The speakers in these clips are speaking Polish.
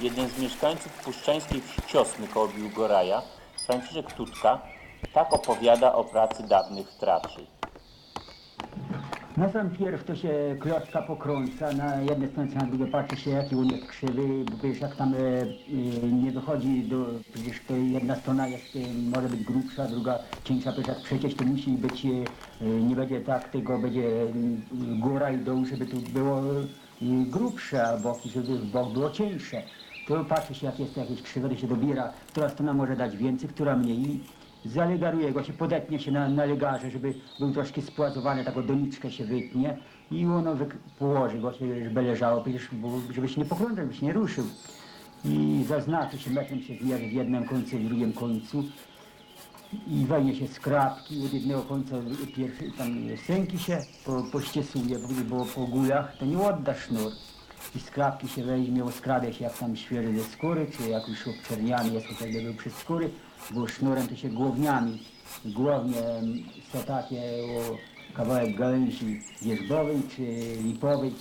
jeden z mieszkańców puszczańskiej Ciosny koło Biłgoraja, Franciszek Tutka, tak opowiada o pracy dawnych traczy. Na sam pierw to się klocka pokrąca, na jednej stronie na drugie patrzy się jaki on jest krzywy, bo przecież jak tam e, e, nie wychodzi do, przecież to jedna strona jest, e, może być grubsza, druga cieńsza, przecież jak przecieć to musi być, e, nie będzie tak, tylko będzie e, góra i dół, żeby tu było e, grubsze, a boki, żeby w bok było cieńsze. To patrzy się jak jest jakieś krzywe, to się dobiera, która strona może dać więcej, która mniej. Zalegaruje go się, podetnie się na, na legarze, żeby był troszkę spłazowany, taką doniczkę się wytnie i ono wyk- położy go się, żeby leżało, żeby się nie pokrącił, żeby się nie ruszył. I zaznaczy się, metrem się zbierze w jednym końcu, w drugim końcu i weźmie się skrapki od jednego końca, pierwszy, tam sęki się po, pościesuje, bo, bo po gulach to nie odda sznur. I skrapki się weźmie, oskrabia się jak tam świeży ze skóry, czy jak już obczerniany jest, to wtedy był przy skóry, bo sznurem to się głowniami. Głownie są takie o kawałek gałęzi wierzbowej czy lipowej,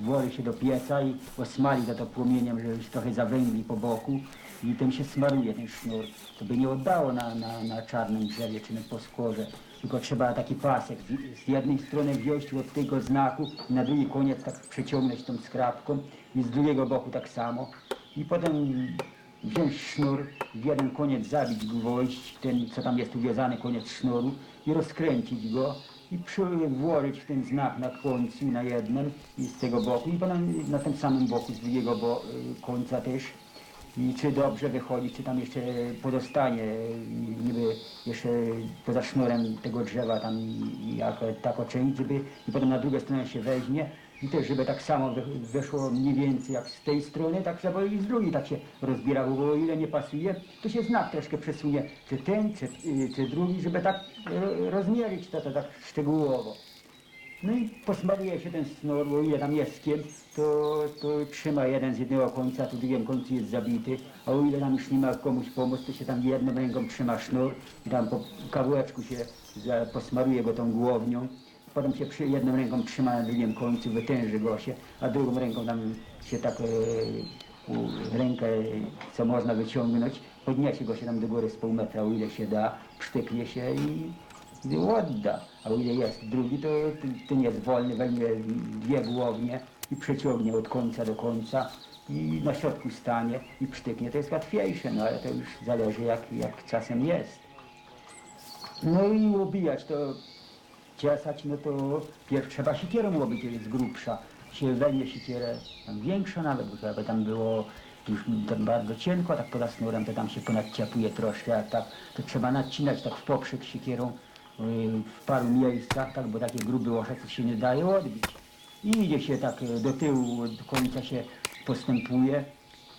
włoży się do pieca i osmali za to płomieniem, że już trochę zawęgli po boku i tym się smaruje ten sznur. To by nie oddało na, na, na czarnym drzewie czy na poskórze, tylko trzeba taki pasek z, z jednej strony wziąć od tego znaku i na drugi koniec tak przeciągnąć tą skrapką i z drugiego boku tak samo i potem wziąć sznur, w jeden koniec zabić gwoźdź, ten co tam jest uwiązany koniec sznuru i rozkręcić go i włożyć w ten znak na końcu, na jednym i z tego boku i potem na tym samym boku z drugiego bo, y, końca też. I czy dobrze wychodzi, czy tam jeszcze podostanie, y, niby jeszcze poza sznurem tego drzewa tam jako tako część, żeby i potem na drugą stronę się weźmie i też, żeby tak samo wyszło mniej więcej jak z tej strony, tak żeby i z drugiej tak się rozbiera, bo o ile nie pasuje, to się znak troszkę przesunie, czy ten, czy, y, czy drugi, żeby tak y, rozmierzyć to, to tak szczegółowo. No i posmaruje się ten snor, bo ile tam jest kiem, to, to trzyma jeden z jednego końca, tu drugim końcu jest zabity, a o ile tam już nie ma komuś pomóc, to się tam jedną ręką trzyma sznur i tam po kawałeczku się za, posmaruje go tą głownią. Potem się przy jedną ręką trzyma na drugim końcu, wytęży go się, a drugą ręką tam się tak e, rękę, co można wyciągnąć, podniesie go się tam do góry z pół metra, o ile się da, przytyknie się i odda. A o ile jest drugi, to ten jest wolny, weźmie dwie głownie i przeciągnie od końca do końca i na środku stanie i przytyknie. To jest łatwiejsze, no ale to już zależy jak, jak czasem jest. No i obijać to, ciesać, no to pierw trzeba siekierą łobić, jest grubsza. Się weźmie siekierę tam większą nawet, bo jakby tam było już tam bardzo cienko, tak poza snurem to tam się ponadciapuje troszkę, a tak to trzeba nacinać tak w poprzek siekierą w paru miejscach, tak, bo takie gruby to się nie daje odbić. I idzie się tak y, do tyłu, do końca się postępuje,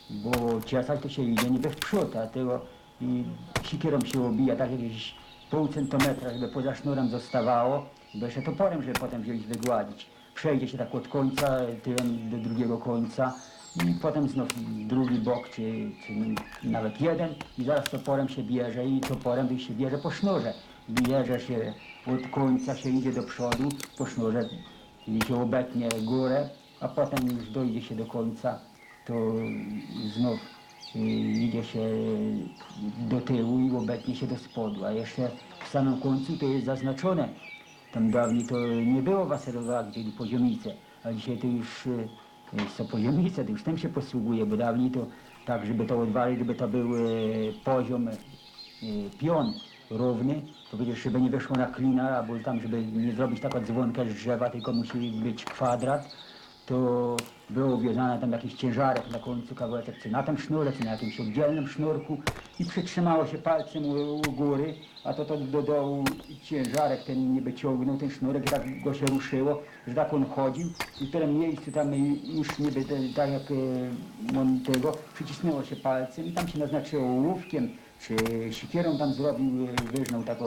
bo ciasać to się idzie niby w przód, a tego i siekierą się obija tak jakieś pół centymetra, żeby poza sznurem zostawało, bo jeszcze toporem, żeby potem wziąć wygładzić. Przejdzie się tak od końca tyłem do drugiego końca i potem znów drugi bok, czy, czy nawet jeden i zaraz toporem się bierze i toporem się bierze po sznurze. Bierze się od końca, się idzie do przodu po sznurze się obetnie górę, a potem już dojdzie się do końca, to znów y, idzie się do tyłu i obetnie się do spodu, a jeszcze w samym końcu to jest zaznaczone. Tam dawniej to nie było waserowa, czyli poziomice, a dzisiaj to już y, są poziomice, to już tym się posługuje, bo dawniej to tak, żeby to odwalić, żeby to był y, poziom y, pion równy, to przecież żeby nie wyszło na klina, albo tam, żeby nie zrobić taką dzwonkę z drzewa, tylko musi być kwadrat, to było uwiązane tam jakiś ciężarek na końcu kawałeczek, czy na tym sznurze, czy na jakimś oddzielnym sznurku i przytrzymało się palcem u, u góry, a to, to do dołu ciężarek ten niby ciągnął, ten sznurek, tak go się ruszyło, że tak on chodził. I w którym miejscu tam już niby te, tak jak e, tego, przycisnęło się palcem i tam się naznaczyło ołówkiem, czy siekierą tam zrobił, e, wyżnął taką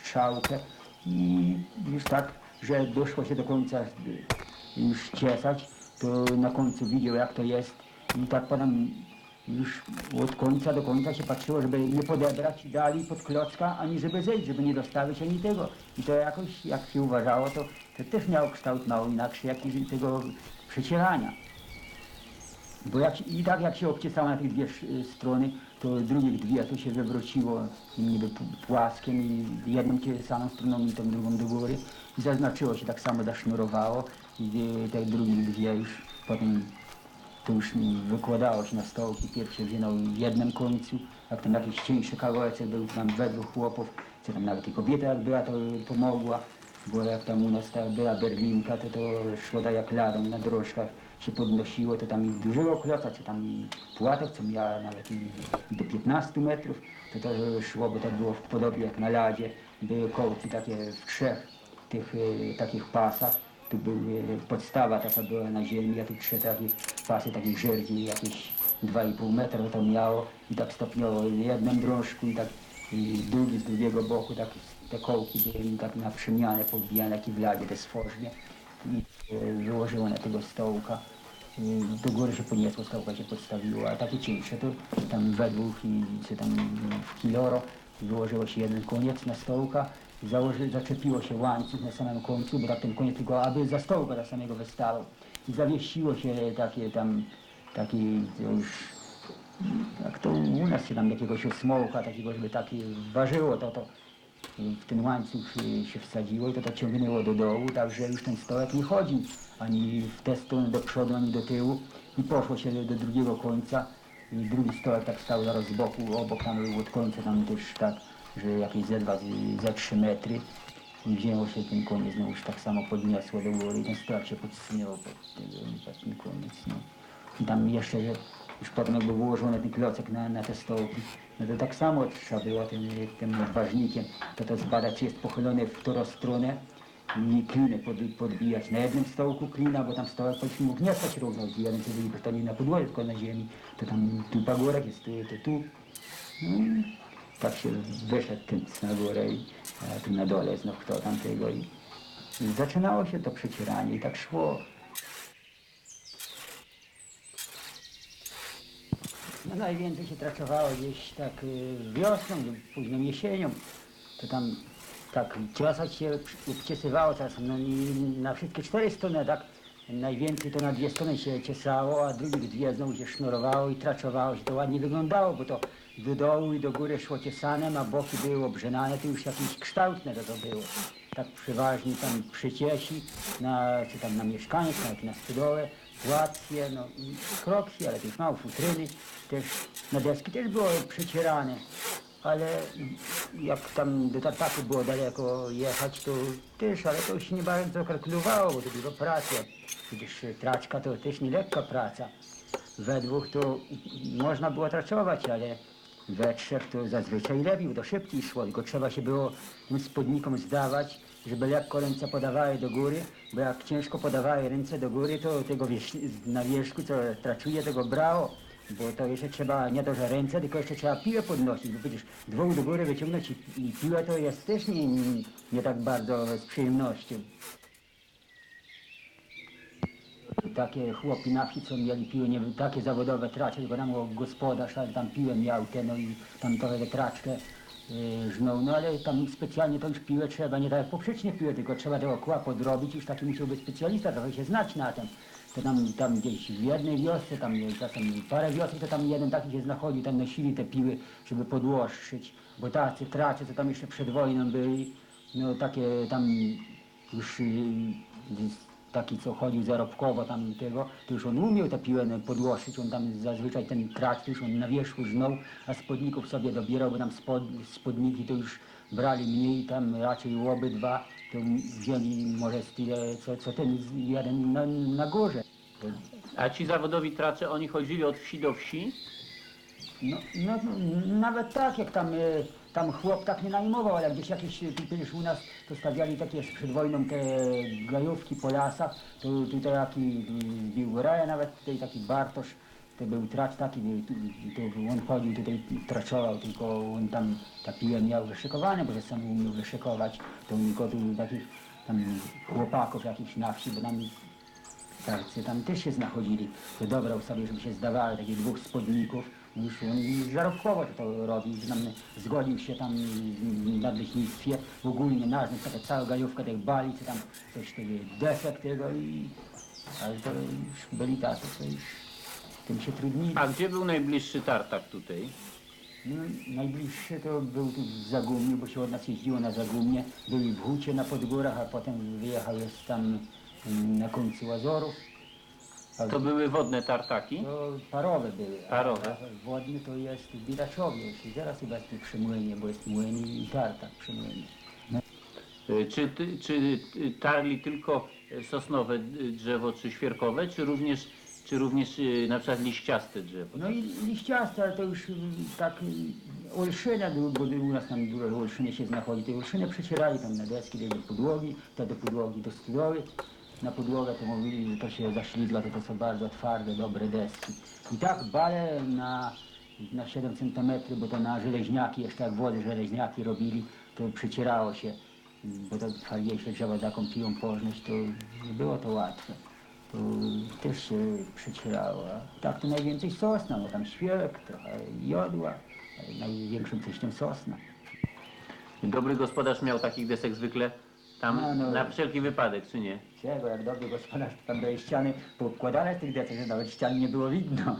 strzałkę. I już tak, że doszło się do końca e, już ciesać, to na końcu widział jak to jest i tak potem już od końca do końca się patrzyło, żeby nie podebrać dali pod klocka, ani żeby zejść, żeby nie dostawić ani tego. I to jakoś, jak się uważało, to, to też miało kształt mało inaczej, jak i tego przecierania. Bo jak, i tak jak się obciesało na tych dwie sz- strony, to drugich dwie to się wywróciło niby płaskiem i jedną ciesaną stroną i tą drugą do góry. I zaznaczyło się, tak samo zasznurowało i y, te drugich dwie już potem to już mi wykładało się na stołki. Pierwszy wziął w jednym końcu, jak tam jakiś cieńszy kawałek był tam we dwóch chłopów, czy tam nawet i kobieta jak była, to pomogła. Bo jak tam u nas ta była berlinka, to to szło tak jak ladą na drożkach się podnosiło, to tam i dużego kloca, czy tam i płatek, co miała nawet i do 15 metrów, to to szło, bo tak było w podobie jak na ladzie. Były kołki takie w trzech tych e, takich pasach. Tu były podstawa taka była na ziemi, a tu trzy takie pasy takich żerdzi, jakieś 2,5 metra to miało i tak stopniowo jedną drążku i tak i drugi z drugiego boku, tak te kołki były tak na przemianę w ladzie te sfożnie i e, wyłożyło na tego stołka. Do góry się podniosło, stołka się podstawiło, a takie cieńsze to tam we dwóch i czy tam w kiloro wyłożyło się jeden koniec na stołka, założy, zaczepiło się łańcuch na samym końcu, bo tak ten koniec tylko aby za stołka do samego wystawał. I zawiesiło się takie tam, taki już jak to u nas się tam jakiegoś osmołka takiego, żeby takie ważyło to, to w ten łańcuch się, wsadziło i to to ciągnęło do dołu, tak że już ten stołek nie chodził ani w tę stronę do przodu, ani do tyłu i poszło się do, drugiego końca i drugi stołek tak stał zaraz z boku, obok tam od końca tam też tak, że jakieś ze dwa, ze trzy metry i wzięło się ten koniec, no już tak samo podniosło do góry i ten stołek się podsunęło pod, tego, pod ten koniec, no. I tam jeszcze, że już potem jakby wyłożony ten klocek na, na te stołki, no to tak samo trzeba było tym, tym odważnikiem, to to zbadać, czy jest pochylony w którą stronę i kliny pod, podbijać. Na jednym stołku klina, bo tam stołek powiedzmy mógł nie stać równo, jeden co byli postawieni na podłodze, tylko na ziemi, to tam tu pagórek jest, tu, to tu. No, tak się wyszedł tym na górę i a tu na dole znów kto tamtego i, zaczynało się to przecieranie i tak szło. No najwięcej się pracowało gdzieś tak y, wiosną późną jesienią. To tam tak ciosać się obciesywało czasem, no na wszystkie cztery strony, tak? Najwięcej to na dwie strony się ciesało, a drugich dwie znowu się sznurowało i traczowało się. To ładnie wyglądało, bo to do dołu i do góry szło ciesanem, a boki były obrzynane, to już jakieś kształtne to, to było. Tak przeważnie tam przyciesi, na, czy tam na mieszkanie, czy na stodołę, płatkie, no i kroki, ale też mało futryny, też na deski też było przecierane ale jak tam do tartaku było daleko jechać, to też, ale to się nie bardzo kalkulowało, bo to dużo pracy. Przecież traczka to też nie lekka praca. We dwóch to można było traczować, ale we trzech to zazwyczaj bo to szybciej szło, tylko trzeba się było tym spodnikom zdawać, żeby lekko ręce podawały do góry, bo jak ciężko podawały ręce do góry, to tego wieś, na wierzchu, co traczuje, tego brało. Bo to jeszcze trzeba nie to, że ręce, tylko jeszcze trzeba piłę podnosić, bo przecież dwóch do góry wyciągnąć i, i piłę to jest też nie, nie tak bardzo z przyjemnością. Takie chłopi na wsi, co mieli piły, nie, takie zawodowe tracze, tylko tam gospodarz, ale tam piłę miał no i tam trochę traczkę yy, żnął, no ale tam specjalnie tą już piłę trzeba, nie tak jak poprzecznie piłę, tylko trzeba tego kła podrobić, już taki musiał być specjalista, trochę się znać na tym. To tam, tam gdzieś w jednej wiosce, tam czasem parę wiosek, to tam jeden taki się znachodził, tam nosili te piły, żeby podłożyć, bo tacy tracze, co tam jeszcze przed wojną byli, no takie tam już yy, taki, co chodził zarobkowo tam tego, to już on umiał tę piłę no, podłożyć, on tam zazwyczaj ten tracz, to już on na wierzchu żnął, a spodników sobie dobierał, bo tam spod, spodniki to już brali mniej, tam raczej łoby dwa, to wzięli może z tyle, co, co ten jeden na, na górze. A ci zawodowi tracze, oni chodzili od wsi do wsi? No, no nawet tak, jak tam, e, tam chłop tak nie najmował, ale gdzieś jakieś, tu przecież u nas to stawiali takie przed wojną te gajówki po lasach, to tutaj jaki y, był raja nawet tutaj taki Bartosz, to był tracz taki, to on chodził tutaj, traczował, tylko on tam ta piłę miał wyszykowane, bo że sam umiał wyszykować, to tylko tu takich tam chłopaków jakichś na wsi, bo tam Tarcy tam też się znachodzili, dobrał sobie, żeby się zdawały takich dwóch spodników. Już on zarobkowo to tam zgodził się tam na leśnictwie, ogólnie nażny, taka cała gajówka tych bali, czy tam coś tego desek tego i... Ale to już byli tacy, co już tym się trudniej. A gdzie był najbliższy tartak tutaj? No, najbliższy to był tu w Zagumniu, bo się od nas jeździło na Zagumnie. Był i w Hucie na Podgórach, a potem wyjechał jest tam na końcu Łazorów. A To były wodne tartaki? to parowe były. a- Parowe. A wodny to jest w Bidaczowie. Jeśli zaraz chyba jest przy młynie, bo jest młyn i tartak przy młynie. No, Y, Czy, ty- czy y, tarli tylko y, sosnowe y, drzewo, czy świerkowe, czy również, czy również y, na przykład liściaste drzewo? no i liściaste, ale to już mm, tak y, olszyna, bo bo u nas tam dużo olszyny się znachodzi. Te olszyny przecierali tam na deski do podłogi, te do podłogi do stodoły. Na podłogę to mówili, że to się zaślizga, to, to są bardzo twarde, dobre deski. I tak bale na, na 7 cm, bo to na żeleźniaki, jeszcze jak wody żeleźniaki robili, to przycierało się, bo to twardziejsze drzewa taką piją pożność, to nie było to łatwe. To też się przycierało. Tak to najwięcej sosna, no tam świerk, trochę jodła, największym ceściem sosna. Dobry gospodarz miał takich desek zwykle tam No, no. na wszelki wypadek, czy nie? Czego, jak dobry gospodarz, tam do ściany poukładane tych desek, że nawet ścian nie było widno.